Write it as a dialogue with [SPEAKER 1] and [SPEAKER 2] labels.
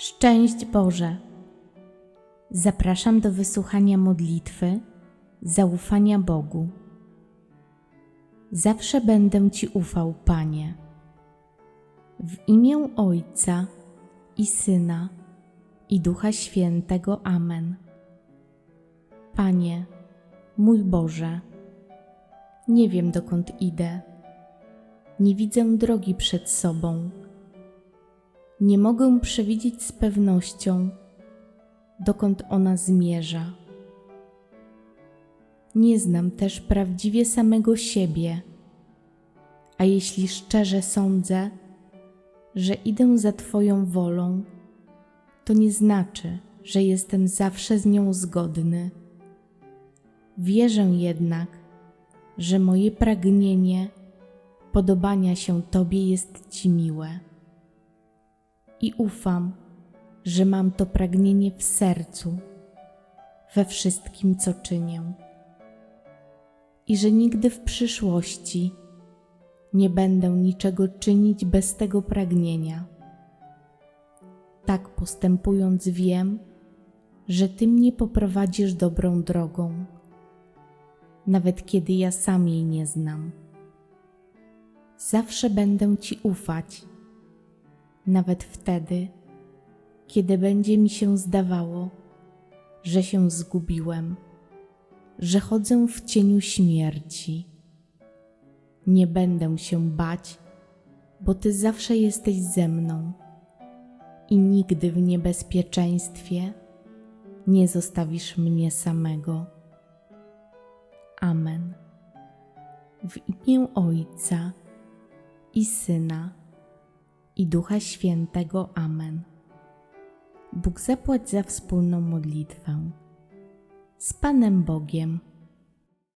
[SPEAKER 1] Szczęść Boże! Zapraszam do wysłuchania modlitwy, zaufania Bogu. Zawsze będę Ci ufał, Panie. W imię Ojca i Syna i Ducha Świętego. Amen. Panie, mój Boże, nie wiem dokąd idę, nie widzę drogi przed sobą nie mogę przewidzieć z pewnością, dokąd ona zmierza. Nie znam też prawdziwie samego siebie, a jeśli szczerze sądzę, że idę za Twoją wolą, to nie znaczy, że jestem zawsze z nią zgodny. Wierzę jednak, że moje pragnienie podobania się Tobie jest Ci miłe i ufam, że mam to pragnienie w sercu, we wszystkim, co czynię, i że nigdy w przyszłości nie będę niczego czynić bez tego pragnienia. Tak postępując, wiem, że Ty mnie poprowadzisz dobrą drogą, nawet kiedy ja sam jej nie znam. Zawsze będę Ci ufać nawet wtedy, kiedy będzie mi się zdawało, że się zgubiłem, że chodzę w cieniu śmierci. Nie będę się bać, bo Ty zawsze jesteś ze mną i nigdy w niebezpieczeństwie nie zostawisz mnie samego. Amen. W imię Ojca i Syna i Ducha Świętego. Amen. Bóg zapłać za wspólną modlitwę. Z Panem Bogiem.